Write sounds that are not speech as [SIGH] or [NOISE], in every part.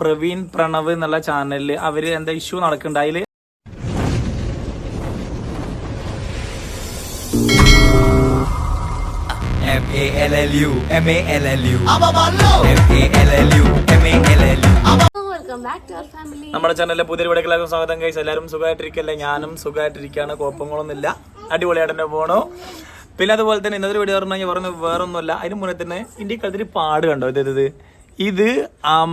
പ്രവീൺ പ്രണവ് എന്നുള്ള ചാനലിൽ അവർ എന്താ ഇഷ്യൂ നടക്കുന്നുണ്ട് അതിൽ M A L L U M A L L U. M A L L U M A L L U welcome back to our family നമ്മുടെ ചാനലിലെ പുതിയ എല്ലാവർക്കും സ്വാഗതം. കഴിച്ചു എല്ലാവരും സുഖമായിട്ടിരിക്കല്ലേ? ഞാനും സുഖമായിട്ടിരിക്കുകയാണ്. കുഴപ്പങ്ങളൊന്നുമില്ല. അടിപൊളിയായിട്ട് തന്നെ പോണു. പിന്നെ അതുപോലെ തന്നെ ഇന്നത്തെ വീഡിയോ പറഞ്ഞു കഴിഞ്ഞാൽ പറഞ്ഞു വേറൊന്നുമല്ല. അതിന് മുന്നേ തന്നെ ഇന്ത്യക്കാലത്തിൽ പാട് കണ്ടോ? ഇത് ഇത്. ഇത്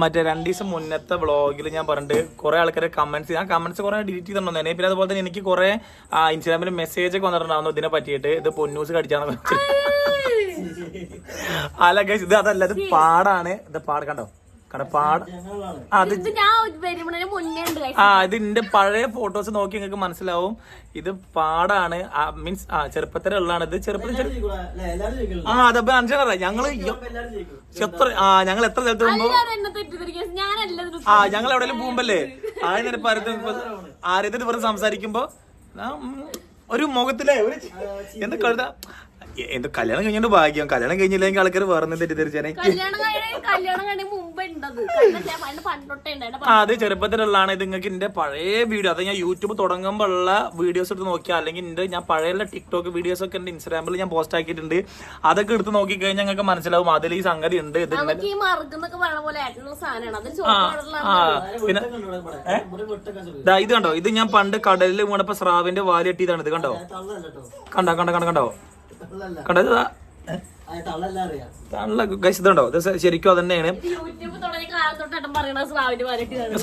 മറ്റേ രണ്ട് ദിവസം മുന്നത്തെ വ്ളോഗിൽ ഞാൻ പറഞ്ഞിട്ട് കുറെ ആൾക്കാരെ കമന്റ്സ് ആ കമന്റ്സ് കുറെ ഡിലീറ്റ് ചെയ്തിട്ടുണ്ടായിരുന്നു. പിന്നെ അതുപോലെ തന്നെ എനിക്ക് കുറെ ഇൻസ്റ്റാഗ്രാമിൽ മെസ്സേജ് ഒക്കെ വന്നിട്ടുണ്ടായിരുന്നു ഇതിനെ പറ്റിയിട്ട്. ഇത് പൊന്നൂസ് കടിച്ചാന്ന് അല്ല ഗൈസ് ഇത് അതല്ല ഇത് പാടാണ്. ഇത് പാട് കണ്ടോ? കണ്ടോ പാട് ആ അത്. ആ ഇത് എന്റെ പഴയ ഫോട്ടോസ് നോക്കി നിങ്ങൾക്ക് മനസ്സിലാവും. ഇത് പാടാണ്. മീൻസ് ആ ചെറുപ്പത്തിലെ ഉള്ളാണ് ഇത് ചെറുപ്പത്തിൽ ചെറു- ആ അതപ്പോ അഞ്ചാറ ഞങ്ങൾ എത്ര ആ ഞങ്ങൾ എത്ര സ്ഥലത്ത് പോകുമ്പോ ആ ഞങ്ങൾ എവിടെയെങ്കിലും പോകുമ്പല്ലേ? ആദ്യം ആരെങ്കിലും പറഞ്ഞ് സംസാരിക്കുമ്പോ ആ, ഉം, ഒരു മുഖത്തിലെ ഒരു എന്ത് കഴുത? എന്ത് കല്യാണം കഴിഞ്ഞിട്ട് ഭാഗ്യം. കല്യാണം കഴിഞ്ഞില്ലെങ്കിൽ ആൾക്കാർ വേറെ ആ അത് ചെറുപ്പത്തിലുള്ളതാണ്. ഇത് നിങ്ങൾക്ക് എന്റെ പഴയ വീഡിയോ. അത് ഞാൻ യൂട്യൂബ് തുടങ്ങുമ്പോൾ ഉള്ള വീഡിയോസ് എടുത്ത് നോക്കിയാൽ അല്ലെങ്കിൽ എന്റെ ഞാൻ പഴയ ടിക്ടോക്ക് വീഡിയോസ് ഒക്കെ എന്റെ ഇൻസ്റ്റാഗ്രാമിൽ ഞാൻ പോസ്റ്റ് ആക്കിയിട്ടുണ്ട്. അതൊക്കെ എടുത്ത് നോക്കി കഴിഞ്ഞാൽ നിങ്ങൾക്ക് മനസ്സിലാവും. അതിൽ ഈ സംഗതി ഉണ്ട് ഇത് പിന്നെ ഇത് കണ്ടോ? ഇത് ഞാൻ പണ്ട് കടലിൽ വീണപ്പോ സ്രാവിന്റെ വാലെട്ടിയതാണ് ഇത് കണ്ടോ? കണ്ടോ കണ്ടോ കണ്ടോ കണ്ടോ? കണ്ടോ ഇത്? ദാ. തള്ള ഗൈസ് ഇതുണ്ടോ? ഇത് ശരിക്കും അത് തന്നെയാണ്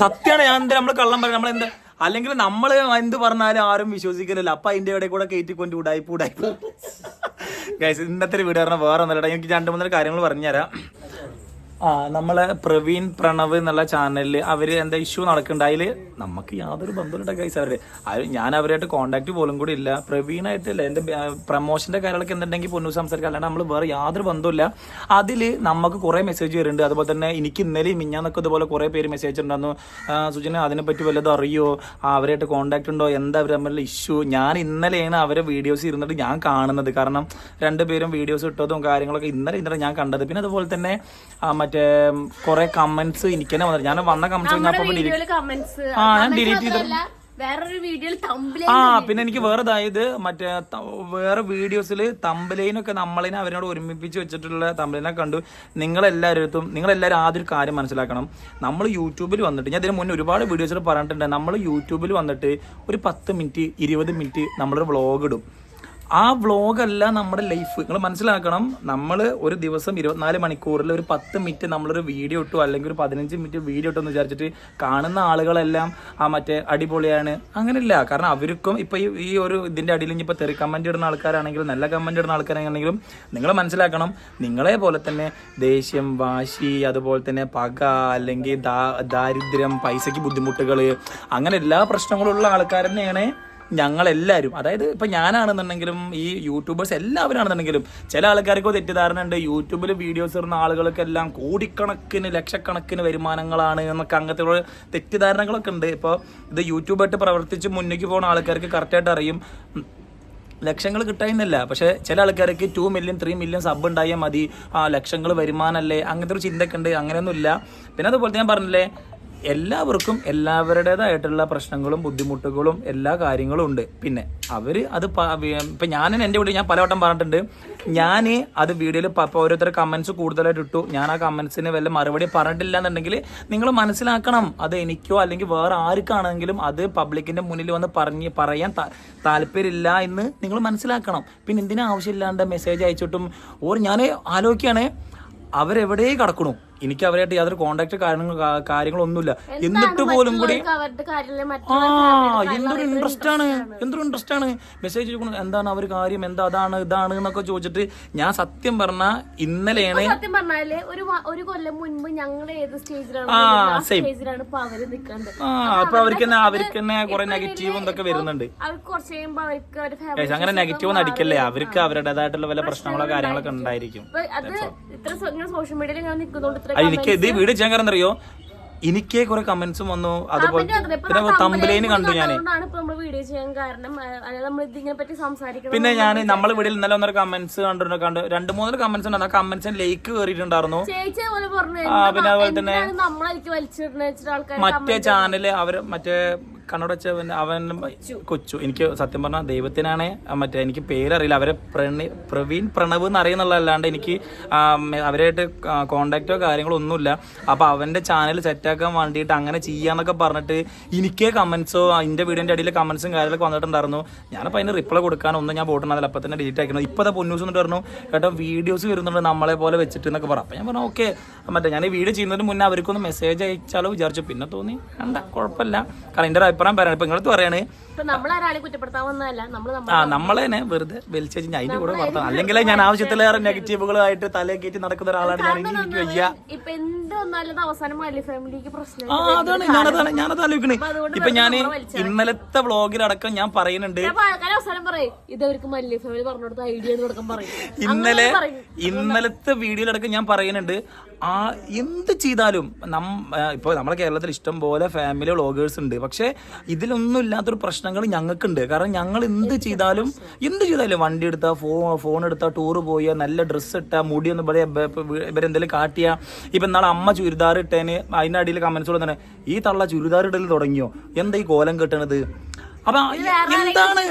സത്യമാണ് ഞാൻ എന്താ നമ്മൾ കള്ളം പറയാം നമ്മളെന്ത്? എന്താ അല്ലെങ്കിൽ നമ്മൾ എന്ത് പറഞ്ഞാലും ആരും വിശ്വസിക്കുന്നില്ല. അപ്പൊ അതിന്റെ ഇടയിൽ കൂടെ കയറ്റിക്കൊണ്ട് ഉടായ്പ ഉടായ്പ ഗൈസ് [LAUGHS] ഇന്നത്തെ വീട് പറഞ്ഞാൽ വേറെ ഒന്നല്ല എനിക്ക് രണ്ട് മൂന്നര കാര്യങ്ങൾ പറഞ്ഞുതരാം. നമ്മളെ പ്രവീൺ പ്രണവ് എന്നുള്ള ചാനലിൽ അവർ എന്താ ഇഷ്യൂ നടക്കുന്നുണ്ട് അതിൽ നമുക്ക് യാതൊരു ബന്ധമില്ല ഗൈസ് അവർ ഞാൻ അവരായിട്ട് കോണ്ടാക്ട് പോലും കൂടി ഇല്ല. പ്രവീണായിട്ടില്ല എന്റെ പ്രമോഷന്റെ കാര്യങ്ങളൊക്കെ എന്തുണ്ടെങ്കിൽ പൊന്നു സംസാരിക്കുക അല്ലാണ്ട് നമ്മൾ വേറെ യാതൊരു ബന്ധമില്ല അതിൽ നമുക്ക് കുറെ മെസ്സേജ് വരുന്നുണ്ട്. അതുപോലെ തന്നെ എനിക്ക് ഇന്നലെ മിഞ്ഞാന്നൊക്കെ ഇതുപോലെ കുറെ പേര് മെസ്സേജ് ഉണ്ടായിരുന്നു ആ, സുജന അതിനെപ്പറ്റി വല്ലതും അറിയോ? ആ, അവരായിട്ട് കോണ്ടാക്ട് ഉണ്ടോ? എന്താ അവർ തമ്മിലുള്ള ഇഷ്യൂ ഞാൻ ഇന്നലെയാണ് അവരെ വീഡിയോസ് ഇരുന്നിട്ട് ഞാൻ കാണുന്നത്. കാരണം രണ്ടുപേരും വീഡിയോസ് ഇട്ടതും കാര്യങ്ങളൊക്കെ ഇന്നലെ ഇന്നലെ ഞാൻ കണ്ടത്. പിന്നെ അതുപോലെ തന്നെ ആ, മറ്റേ കുറെ കമന്റ്സ് എനിക്ക് തന്നെ വന്നത് ഞാൻ വന്ന കമന്റ്സ് ഞാൻ അപ്പോൾ ആ ഞാൻ ഡിലീറ്റ് ചെയ്തു. വേറൊരു വീഡിയോയിൽ തമ്പിലെ ആ പിന്നെ എനിക്ക് വേറെ ഇതായത് മറ്റേ വേറെ വീഡിയോസിൽ തമ്പലൈനൊക്കെ നമ്മളതിനെ അവരോട് ഒരുമിപ്പിച്ച് വെച്ചിട്ടുള്ള തമ്പലൈനെ കണ്ടു. നിങ്ങളെല്ലാവരും നിങ്ങളെല്ലാവരും ആദ്യം ഒരു കാര്യം മനസ്സിലാക്കണം. നമ്മൾ യൂട്യൂബിൽ വന്നിട്ട് ഞാൻ ഇതിന് മുന്നേ ഒരുപാട് വീഡിയോസിൽ പറഞ്ഞിട്ടുണ്ട്. നമ്മൾ യൂട്യൂബിൽ വന്നിട്ട് ഒരു പത്ത് മിനിറ്റ് ഇരുപത് മിനിറ്റ് നമ്മളൊരു വ്ളോഗ് ഇടും. ആ വ്ളോഗല്ല നമ്മുടെ ലൈഫ്. നിങ്ങൾ മനസ്സിലാക്കണം നമ്മൾ ഒരു ദിവസം ഇരുപത്തിനാല് മണിക്കൂറിൽ ഒരു പത്ത് മിനിറ്റ് നമ്മളൊരു വീഡിയോ ഇട്ടു അല്ലെങ്കിൽ ഒരു പതിനഞ്ച് മിനിറ്റ് വീഡിയോ ഇട്ടു എന്ന് വിചാരിച്ചിട്ട് കാണുന്ന ആളുകളെല്ലാം ആ മറ്റേ അടിപൊളിയാണ്. അങ്ങനെയില്ല കാരണം അവർക്കും ഇപ്പൊ ഈ ഈ ഒരു ഇതിന്റെ അടിയിൽ ഇനിയിപ്പോ തെറി കമന്റ് ഇടുന്ന ആൾക്കാരാണെങ്കിലും നല്ല കമന്റ് ഇടുന്ന ആൾക്കാരാണെങ്കിലും നിങ്ങൾ മനസ്സിലാക്കണം നിങ്ങളെ പോലെ തന്നെ ദേഷ്യം വാശി അതുപോലെ തന്നെ പക അല്ലെങ്കിൽ ദാരിദ്ര്യം പൈസയ്ക്ക് ബുദ്ധിമുട്ടുകൾ അങ്ങനെ എല്ലാ പ്രശ്നങ്ങളുള്ള ആൾക്കാർ തന്നെയാണ് ഞങ്ങളെല്ലാവരും അതായത് ഇപ്പൊ ഞാനാണെന്നുണ്ടെങ്കിലും ഈ യൂട്യൂബേഴ്സ് എല്ലാവരാണെന്നുണ്ടെങ്കിലും ചില ആൾക്കാർക്ക് തെറ്റിദ്ധാരണ ഉണ്ട് യൂട്യൂബിൽ വീഡിയോസ് ഇടുന്ന ആളുകൾക്കെല്ലാം കോടിക്കണക്കിന് ലക്ഷക്കണക്കിന് വരുമാനങ്ങളാണ് എന്നൊക്കെ അങ്ങനത്തെ തെറ്റിദ്ധാരണകളൊക്കെ ഉണ്ട്. ഇപ്പോൾ ഇത് യൂട്യൂബായിട്ട് പ്രവർത്തിച്ച് മുന്നേക്ക് പോകുന്ന ആൾക്കാർക്ക് കറക്റ്റായിട്ട് അറിയും. ലക്ഷങ്ങൾ കിട്ടായിരുന്നില്ല പക്ഷേ ചില ആൾക്കാർക്ക് two million three million sub ഉണ്ടായാൽ മതി. ആ ലക്ഷങ്ങൾ വരുമാനമല്ലേ അങ്ങനത്തെ ഒരു ചിന്തയൊക്കെ ഉണ്ട്. അങ്ങനെയൊന്നുമില്ല. പിന്നെ അതുപോലെ ഞാൻ പറഞ്ഞില്ലേ എല്ലാവർക്കും എല്ലാവരുടേതായിട്ടുള്ള പ്രശ്നങ്ങളും ബുദ്ധിമുട്ടുകളും എല്ലാ കാര്യങ്ങളും ഉണ്ട്. പിന്നെ അവർ അത് ഇപ്പം ഞാൻ എന്റെ വീട്ടിൽ ഞാൻ പലവട്ടം പറഞ്ഞിട്ടുണ്ട്. ഞാൻ അത് വീഡിയോയിൽ ഓരോരുത്തർ കമന്റ്സ് കൂടുതലായിട്ട് ഇട്ടു. ഞാൻ ആ കമന്റ്സിന് വല്ല മറുപടി പറഞ്ഞിട്ടില്ല എന്നുണ്ടെങ്കിൽ നിങ്ങൾ മനസ്സിലാക്കണം അത് എനിക്കോ അല്ലെങ്കിൽ വേറെ ആർക്കാണെങ്കിലും അത് പബ്ലിക്കിന്റെ മുന്നിൽ വന്ന് പറഞ്ഞ് പറയാൻ താല്പര്യമില്ല എന്ന് നിങ്ങൾ മനസ്സിലാക്കണം. പിന്നെ എന്തിനാ ആവശ്യമില്ലാണ്ട് മെസ്സേജ് അയച്ചിട്ടും ഓർ ഞാൻ ആലോചിക്കുകയാണെ അവരെവിടെ കിടക്കണു? എനിക്ക് അവരായിട്ട് യാതൊരു കോണ്ടാക്ട് കാര്യങ്ങൾ കാര്യങ്ങളൊന്നുമില്ല. എന്നിട്ട് പോലും കൂടി ആ എന്തൊരു ഇൻട്രസ്റ്റ് ആണ്. എന്തൊരു ഇൻട്രസ്റ്റ് ആണ്. മെസ്സേജ് ചോദിക്കണം എന്താണ് അവർ കാര്യം? എന്താ അതാണ് ഇതാണ് എന്നൊക്കെ ചോദിച്ചിട്ട് ഞാൻ സത്യം പറഞ്ഞ ഇന്നലെയാണ് സത്യം പറഞ്ഞാൽ ഒരു ഒരു കൊല്ലം മുൻപ് ഞങ്ങൾ ഏത് സ്റ്റേജിലാണ് സ്റ്റേജിലാണ് ഇപ്പൊ അവർ നിൽക്കുന്നത് ആ അപ്പൊ അവർക്ക് തന്നെ അവർക്ക് തന്നെ കുറെ നെഗറ്റീവ് എന്തൊക്കെ വരുന്നുണ്ട്. അങ്ങനെ നെഗറ്റീവ് ഒന്നും അടിക്കല്ലേ. അവർക്ക് അവരുടേതായിട്ടുള്ള വല്ല പ്രശ്നങ്ങളോ കാര്യങ്ങളൊക്കെ ഉണ്ടായിരിക്കും. അത് ഇത്ര സോഷ്യൽ മീഡിയയിൽ ഞാൻ നിൽക്കുന്നോണ്ട് എനിക്ക് ഇത് വീട് ചെയ്യാൻ കാരണം അറിയോ എനിക്കേ കുറെ കമന്റ്സും വന്നു. അതുപോലെ പിന്നെ തമ്പലേന് കണ്ടു ഞാൻ പിന്നെ ഞാൻ നമ്മളെ വീട്ടിൽ ഇന്നലെ ഒന്നര കമന്റ്സ് കണ്ടു കണ്ടു രണ്ട് മൂന്ന് കമന്റ്സ് ഉണ്ട്. ആ കമന്റ്സിന് ലൈക്ക് കയറിയിട്ടുണ്ടായിരുന്നു പിന്നെ അതുപോലെ തന്നെ മറ്റേ ചാനൽ അവർ മറ്റേ കണ്ണടച്ചവൻ അവൻ കൊച്ചു. എനിക്ക് സത്യം പറഞ്ഞാൽ ദൈവത്തിനാണ് മറ്റേ എനിക്ക് പേരറിയില്ല. അവരെ പ്രണി പ്രവീൺ പ്രണവ് എന്ന് അറിയുന്നുള്ളതല്ലാണ്ട് എനിക്ക് അവരായിട്ട് കോണ്ടാക്റ്റോ കാര്യങ്ങളോ ഒന്നുമില്ല. അപ്പൊ അവന്റെ ചാനൽ സെറ്റാക്കാൻ വേണ്ടിയിട്ട് അങ്ങനെ ചെയ്യാന്നൊക്കെ പറഞ്ഞിട്ട് എനിക്കേ കമന്റ്സോ എന്റെ വീഡിയോന്റെ അടിയിൽ കമന്റ്സും കാര്യങ്ങളൊക്കെ വന്നിട്ടുണ്ടായിരുന്നു. ഞാനപ്പോൾ അതിന് റിപ്ലൈ കൊടുക്കാൻ കൊടുക്കാനൊന്നും ഞാൻ പോയിട്ടുണ്ടാവില്ല അപ്പം തന്നെ ഡിലീറ്റ് ആക്കണം ഇപ്പോൾ പൊന്നൂസ് എന്നിട്ട് പറഞ്ഞു കേട്ടോ വീഡിയോസ് വരുന്നുണ്ട് നമ്മളെ പോലെ വെച്ചിട്ട് എന്നൊക്കെ പറഞ്ഞു. അപ്പം ഞാൻ പറഞ്ഞു ഓക്കെ. മറ്റേ ഞാൻ ഈ വീഡിയോ ചെയ്യുന്നതിന് മുന്നേ അവർക്കൊന്ന് മെസ്സേജ് അയച്ചാലോ വിചാരിച്ചു. പിന്നെ തോന്നി വേണ്ട കുഴപ്പമില്ല. കാരണം എന്റെ അഭിപ്രായം പറയാൻ ഇപ്പം നിങ്ങളടുത്ത് പറയാണ് ഇപ്പൊ നമ്മൾ പറയാണ് ആ നമ്മളെ തന്നെ വെറുതെ വലിച്ചു അതിന്റെ കൂടെ വർത്താനം. അല്ലെങ്കിൽ ഞാൻ ആവശ്യത്തിലേറെ നെഗറ്റീവുകളായിട്ട് തലേ കയറ്റി നടക്കുന്ന ഒരാളാണ് ഞാൻ എനിക്ക് വയ്യ ആ അതാണ് ഞാനതാണ് ഞാനത് ആലോചിക്കണേ. ഇപ്പൊ ഞാൻ ഇന്നലത്തെ വ്ളോഗിലടക്കം ഞാൻ പറയുന്നുണ്ട് അവസാനം പറയും. ഇത് അവർക്ക് മല്ലി ഫാമിലി പറഞ്ഞു കൊടുത്ത ഐഡിയ കൊടുക്കാൻ പറയും. ഇന്നലെ. ഇന്നലത്തെ വീഡിയോയിലടക്കം ഞാൻ പറയുന്നുണ്ട് ആ എന്ത് ചെയ്താലും നം ഇപ്പോൾ നമ്മുടെ കേരളത്തിൽ ഇഷ്ടം പോലെ ഫാമിലി വ്ളോഗേഴ്സ് ഉണ്ട്. പക്ഷേ ഇതിലൊന്നും ഇല്ലാത്തൊരു പ്രശ്നങ്ങൾ ഞങ്ങൾക്കുണ്ട്. കാരണം ഞങ്ങൾ എന്ത് ചെയ്താലും എന്ത് ചെയ്താലും വണ്ടി എടുത്താൽ ഫോ ഫോൺ എടുത്താൽ ടൂറ് പോയാൽ നല്ല ഡ്രസ്സ് ഇട്ടാൽ മുടി ഒന്ന് പറയാ ഇവരെന്തെങ്കിലും കാട്ടിയ ഇപ്പം നാളെ അമ്മ ചുരിദാർ ഇട്ടേന് അതിന്റെ അടിയിൽ കമൻസ് കൊടുത്തേ ഈ തള്ള ചുരിദാർ ഇടൽ തുടങ്ങിയോ? എന്താ ഈ കോലം കെട്ടണത്? അപ്പൊ എന്താണ്?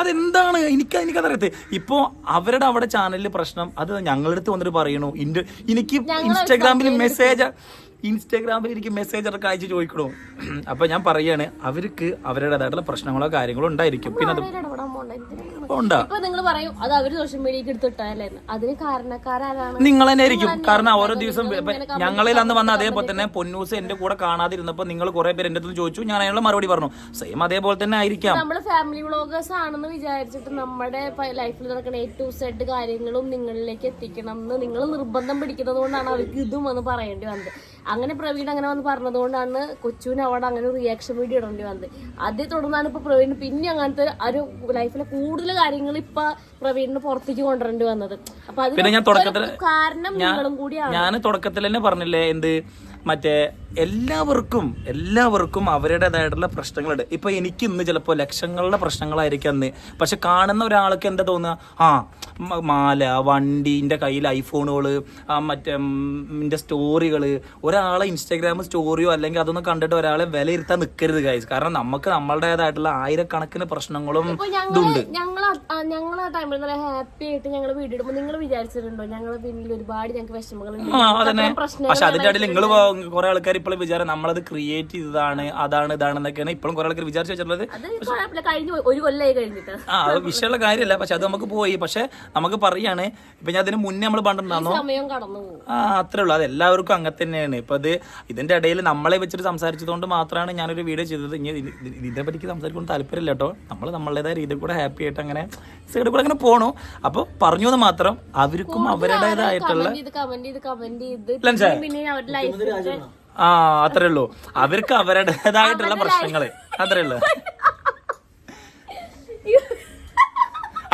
അതെന്താണ്? എനിക്ക് എനിക്കതറിയത്ത് ഇപ്പോ അവരുടെ അവിടെ ചാനലിൽ പ്രശ്നം അത് ഞങ്ങളുടെ അടുത്ത് വന്നിട്ട് പറയണു. ഇന്റെ എനിക്ക് ഇൻസ്റ്റാഗ്രാമിൽ മെസ്സേജ് ഇൻസ്റ്റാഗ്രാമിൽ എനിക്ക് മെസ്സേജ് ഒക്കെ അയച്ച് ചോദിക്കണു. അപ്പൊ ഞാൻ പറയാണ് അവർക്ക് അവരുടേതായിട്ടുള്ള പ്രശ്നങ്ങളോ കാര്യങ്ങളോ ഉണ്ടായിരിക്കും. പിന്നെ അത്? ഉണ്ടാ ഇപ്പൊ നിങ്ങൾ പറയും അത് അവർ സോഷ്യൽ മീഡിയക്ക് എടുത്തിട്ടല്ലേ? അതിന് കാരണക്കാരാണ് നിങ്ങൾ തന്നെ ആയിരിക്കും. കാരണം ഓരോ ദിവസം ഞങ്ങളിൽ അന്ന് വന്ന അതേപോലെ തന്നെ പൊന്നൂസ് എന്റെ കൂടെ കാണാതിരുന്നപ്പോ നിങ്ങൾ കുറെ പേര് എന്റെ അടുത്ത് ചോദിച്ചു. ഞാൻ അതിനുള്ള മറുപടി പറഞ്ഞു. സെയിം അതേപോലെ തന്നെ ആയിരിക്കാം. നമ്മൾ ഫാമിലി വ്ളോഗേഴ്സ് ആണെന്ന് വിചാരിച്ചിട്ട് നമ്മുടെ ലൈഫിൽ നടക്കുന്ന എ ടു സെഡ് കാര്യങ്ങളും നിങ്ങളിലേക്ക് എത്തിക്കണം എന്ന് നിങ്ങൾ നിർബന്ധം പിടിക്കുന്നത് കൊണ്ടാണ് അവർക്ക് ഇതും എന്ന് പറയേണ്ടി വന്നത്. അങ്ങനെ പ്രവീൺ അങ്ങനെ വന്ന് പറഞ്ഞതുകൊണ്ടാണ് കൊച്ചുവിന് അവിടെ അങ്ങനെ റിയാക്ഷൻ വീഡിയോ ഇടേണ്ടി വന്നത്. അതേ തുടർന്നാണ് ഇപ്പൊ പ്രവീൺ പിന്നെ അങ്ങനത്തെ ഒരു ലൈഫിലെ കൂടുതൽ കാര്യങ്ങൾ ഇപ്പൊ പ്രവീണിന് പുറത്തേക്ക് കൊണ്ടുവരേണ്ടി വന്നത്. അപ്പൊ തുടക്കത്തിൽ കാരണം നിങ്ങളും കൂടിയാണ്. ഞാൻ തുടക്കത്തിൽ തന്നെ പറഞ്ഞില്ലേ എന്ത് മറ്റേ എല്ലാവർക്കും എല്ലാവർക്കും അവരുടേതായിട്ടുള്ള പ്രശ്നങ്ങളുണ്ട്. ഇപ്പൊ എനിക്ക് ഇന്ന് ചിലപ്പോൾ ലക്ഷങ്ങളുടെ പ്രശ്നങ്ങളായിരിക്കും അന്ന്. പക്ഷെ കാണുന്ന ഒരാൾക്ക് എന്താ തോന്നുക? ആ മാല വണ്ടിന്റെ കയ്യിൽ ഐഫോണുകൾ ആ മറ്റേ ന്റെ സ്റ്റോറികൾ. ഒരാളെ ഇൻസ്റ്റാഗ്രാം സ്റ്റോറിയോ അല്ലെങ്കിൽ അതൊന്നും കണ്ടിട്ട് ഒരാളെ വിലയിരുത്താൻ നിൽക്കരുത് ഗൈസ് കാരണം നമുക്ക് നമ്മളുടേതായിട്ടുള്ള ആയിരക്കണക്കിന് പ്രശ്നങ്ങളും ഇതുണ്ട്. ഞങ്ങൾ ഞങ്ങൾ ആ ടൈമിൽ നല്ല ഹാപ്പി ആയിട്ട് ഞങ്ങൾ വീഡിയോ ഇടുമ്പോൾ നിങ്ങൾ വിചാരിച്ചിട്ടുണ്ടോ? ഞങ്ങൾ പിന്നിൽ ഒരുപാട് ഞങ്ങൾക്ക് വിഷമങ്ങളുണ്ട് പക്ഷെ അതിന്റെ ഇടയിൽ നിങ്ങൾ കുറെ ആൾക്കാർ ഇപ്പോഴും വിചാരം നമ്മളത് ക്രിയേറ്റ് ചെയ്തതാണ് അതാണ് ഇതാണ് എന്നൊക്കെയാണ് ഇപ്പോഴും കുറെ ആൾക്കാർ വിചാരിച്ചു വെച്ചിട്ടുള്ളത്. കഴിഞ്ഞു. ഒരു കൊല്ലമായി കഴിഞ്ഞിട്ട്. ആ അത് വിഷയമുള്ള കാര്യമല്ല. പക്ഷെ അത് നമുക്ക് പോയി. പക്ഷെ നമുക്ക് പറയാണ് ഇപ്പൊ ഞാൻ അതിന് മുന്നേ നമ്മൾ പണ്ടുണ്ടാന്നോ? സമയം കടന്നു പോകും. ആ അത്രേ ഉള്ളൂ. അത് എല്ലാവർക്കും അങ്ങനെ തന്നെയാണ്. ഇപ്പൊ അത് ഇതിന്റെ ഇടയിൽ നമ്മളെ വെച്ചിട്ട് സംസാരിച്ചതുകൊണ്ട് മാത്രമാണ് ഞാനൊരു വീഡിയോ ചെയ്തത്. ഇനി ഇത് ഇത് ഇതിനെ പറ്റി സംസാരിക്കാൻ താല്പര്യമില്ല കേട്ടോ. നമ്മൾ നമ്മളുടേതായ രീതിയിൽ കൂടെ ഹാപ്പി ആയിട്ട് അങ്ങനെ സൈഡിൽ കൂടെ അങ്ങനെ പോണു. അപ്പൊ പറഞ്ഞു എന്ന് മാത്രം അവർക്കും അവരുടേതായിട്ടുള്ള ആ അത്രേ ഉള്ളൂ. അവർക്ക് അവരുടേതായിട്ടുള്ള പ്രശ്നങ്ങൾ. അത്രേ ഉള്ളൂ. [LAUGHS]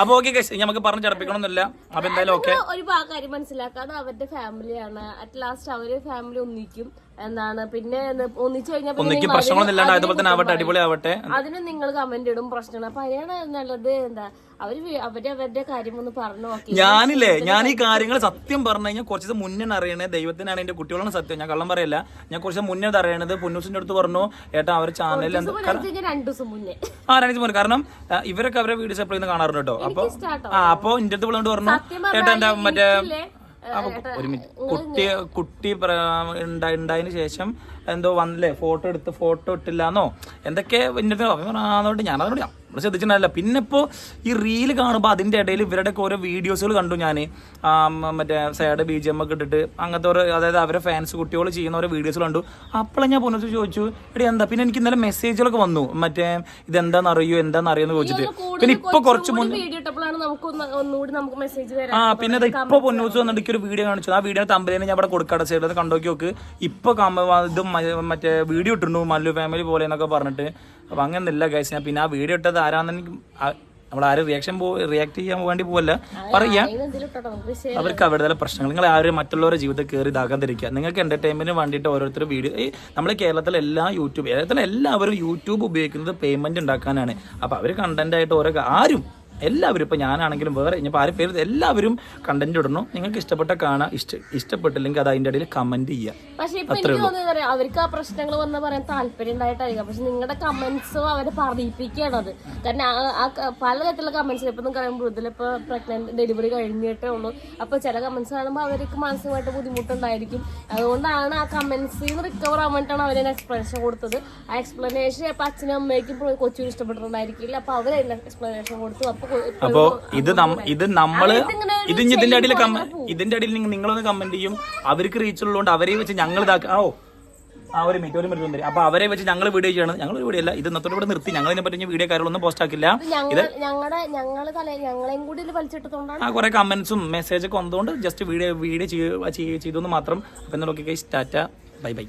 അപ്പൊ ഓക്കെ നമുക്ക് പറഞ്ഞു ചടപ്പിക്കണമെന്നില്ല അപ്പൊ എന്തായാലും ഓക്കെ ഒരു കാര്യം മനസ്സിലാക്കാതെ അവരുടെ ഫാമിലിയാണ് അറ്റ് ലാസ്റ്റ് അവർ ഫാമിലി ഒന്നിക്കും. എന്താണ് പിന്നെ ഒന്നിച്ചു കഴിഞ്ഞാൽ ഒന്നിക്ക് പ്രശ്നങ്ങളൊന്നും ഇല്ലാണ്ട് അതുപോലെ തന്നെ ആവട്ടെ അടിപൊളി ആവട്ടെ അതിന് നിങ്ങൾ കമന്റ് ഇടും പ്രശ്നങ്ങൾ. അപ്പൊ അതിനാണ് നല്ലത് എന്താ അവർ അവർ അവരുടെ കാര്യം ഒന്ന് പറഞ്ഞു നോക്കി. ഞാനില്ലേ ഞാൻ ഈ കാര്യങ്ങൾ സത്യം പറഞ്ഞു കഴിഞ്ഞാൽ കുറച്ച് മുന്നേ അറിയണേ ദൈവത്തിനാണ് എന്റെ കുട്ടികളാണ് സത്യം. ഞാൻ കള്ളം പറയല്ല. ഞാൻ കുറച്ച് മുന്നേ അറിയണത് പുന്നൂസിന്റെ അടുത്ത് പറഞ്ഞു. ഏട്ടാ അവർ ചാനലിൽ എന്താ രണ്ടു ദിവസം മുന്നേ. ആ രണ്ടു ദിവസം കാരണം ഇവരൊക്കെ അവരെ വീഡിയോസ് എപ്പോഴും കാണാറുണ്ട് കേട്ടോ. അപ്പൊ ആ അപ്പൊ എന്റെ അടുത്ത് പറഞ്ഞു ഏട്ടാ എന്താ മറ്റേ ഒരു മിനിറ്റ് കുട്ടി കുട്ടി ഉണ്ടായതിനു ശേഷം എന്തോ വന്നില്ലേ? ഫോട്ടോ എടുത്ത് ഫോട്ടോ ഇട്ടില്ലാന്നോ? എന്തൊക്കെ എന്റെ അടുത്ത് പറഞ്ഞു. അതുകൊണ്ട് ഞാൻ അതോടെ നമ്മൾ ശ്രദ്ധിച്ചിട്ടുണ്ടല്ല പിന്നെ ഇപ്പോൾ ഈ റീൽ കാണുമ്പോൾ അതിന്റെ ഇടയിൽ ഇവരുടെ ഓരോ വീഡിയോസുകൾ കണ്ടു ഞാൻ മറ്റേ സൈഡ് ബി ജി എം ഒക്കെ ഇട്ടിട്ട് അങ്ങനത്തെ ഓരോ അതായത് അവരെ ഫാൻസ് കുട്ടികൾ ചെയ്യുന്ന ഓരോ വീഡിയോസ് കണ്ടു. അപ്പോഴാണ് ഞാൻ പോകുന്നത് ചോദിച്ചു എടി എന്താ? പിന്നെ എനിക്ക് ഇന്നലെ മെസ്സേജുകളൊക്കെ വന്നു. മറ്റേ ഇതെന്താണെന്ന് അറിയോ? എന്താണെന്ന് അറിയുമെന്ന് ചോദിച്ചിട്ട്. പിന്നെ ഇപ്പോൾ കുറച്ച് മുന്നേ ആ പിന്നെ അത് ഇപ്പോൾ പൊന്നൂസ് വന്നിട്ട് ഒരു വീഡിയോ കാണിച്ചു. ആ വീഡിയോ തമ്പലേനെ ഞാൻ ഇവിടെ കൊടുക്കാടെ. സൈഡിൽ കണ്ടോക്കി നോക്ക്. ഇപ്പോൾ ഇത് മറ്റേ വീഡിയോ ഇട്ടിരുന്നു മല്ലു ഫാമിലി പോലെ എന്നൊക്കെ പറഞ്ഞിട്ട്. അപ്പൊ അങ്ങനെയൊന്നുമില്ല ഗൈസ് ഞാൻ പിന്നെ ആ വീഡിയോ ഇട്ടത് ആരാന്ന് എനിക്ക് നമ്മൾ ആരും റിയാക്ഷൻ പോ റിയാക്ട് ചെയ്യാൻ വേണ്ടി പോവല്ല. പറയാ. അവർക്ക് അവരുടെ പ്രശ്നങ്ങൾ. നിങ്ങൾ ആരും മറ്റുള്ളവരുടെ ജീവിതത്തിൽ കയറി ഇതാകാതിരിക്കുക. നിങ്ങൾക്ക് എന്റർടൈൻമെന്റിന് വേണ്ടിയിട്ട് ഓരോരുത്തർ വീഡിയോ ഈ നമ്മുടെ കേരളത്തിലെ എല്ലാ യൂട്യൂബ് കേരളത്തിലെ എല്ലാവരും യൂട്യൂബ് ഉപയോഗിക്കുന്നത് പേയ്മെന്റ് ഉണ്ടാക്കാനാണ്. അപ്പൊ അവർ കണ്ടന്റ് ആയിട്ട് ഓരോ ആരും എല്ലാവരും ഇപ്പോൾ ഞാനാണെങ്കിലും വേറെ ഇനിയിപ്പോൾ ആരും പേര് എല്ലാവരും കണ്ടന്റ് ഇടണം നിങ്ങൾക്ക് ഇഷ്ടപ്പെട്ട കാണാം ഇഷ്ട ഇഷ്ടപ്പെട്ടില്ലെങ്കിൽ അത് അതിന്റെ ഇടയിൽ കമന്റ് ചെയ്യുക പക്ഷെ ഇപ്പൊ എനിക്ക് തോന്നുന്നത് അറിയാം, അവർക്ക് ആ പ്രശ്നങ്ങൾ വന്ന് പറയാൻ താല്പര്യം ഉണ്ടായിട്ടായിരിക്കും. പക്ഷെ നിങ്ങളുടെ കമന്റ്സും അവരെ അത്. കാരണം ആ- പലതരത്തിലുള്ള കമന്റ്സ് ഇപ്പം നിങ്ങൾക്ക് അറിയാം മൃദുലിപ്പോ പ്രഗ്നന്റ് ഡെലിവറി കഴിഞ്ഞിട്ടേ ഉള്ളൂ. അപ്പോൾ ചില കമന്റ്സ് കാണുമ്പോൾ അവർക്ക് മാനസികമായിട്ട് ബുദ്ധിമുട്ടുണ്ടായിരിക്കും. അതുകൊണ്ടാണ് ആ കമന്റ്സിൽ നിന്ന് റിക്കവർ ആവാൻ വേണ്ടിയിട്ടാണ് അവരതിന് എക്സ്പ്ലനേഷൻ കൊടുത്തത്. ആ എക്സ്പ്ലനേഷൻ ഇപ്പൊ അച്ഛനും അമ്മയ്ക്കും കൊച്ചിനും ഇഷ്ടപ്പെട്ടിട്ടുണ്ടായിരിക്കില്ല. അപ്പൊ അവരതിന് എക്സ്പ്ലനേഷൻ കൊടുത്തു. അപ്പൊ ഇപ്പൊ അപ്പോ ഇത് ഇത് നമ്മൾ ഇത് ഇതിന്റെ അടിയിൽ ഇതിന്റെ അടിയിൽ നിങ്ങളൊന്ന് കമന്റ് ചെയ്യും. അവർക്ക് റീച്ച് ഉള്ളതുകൊണ്ട് അവരെ വെച്ച് ഞങ്ങൾ ഇതാക്ക ഓ. ആ ഒരു മിനിറ്റ് ഒരു മിനിറ്റ് അപ്പൊ അവരെ വെച്ച് ഞങ്ങൾ വീഡിയോ ചെയ്യണം. ഞങ്ങൾ ഒരു വീഡിയോ അല്ല ഇത് ഇന്നത്തോടെ ഇവിടെ നിർത്തി. ഞങ്ങൾ ഇതിനെ പറ്റി വീഡിയോ കാര്യങ്ങളൊന്നും പോസ്റ്റ് ആക്കില്ല. ഇത് കൂടി ആ കുറെ കമന്റ്സും മെസ്സേജ് ഒക്കെ വന്നതുകൊണ്ട് ജസ്റ്റ് വീഡിയോ വീഡിയോ ചെയ്തു മാത്രം. അപ്പൊ നോക്കി ടാറ്റ. Bye bye.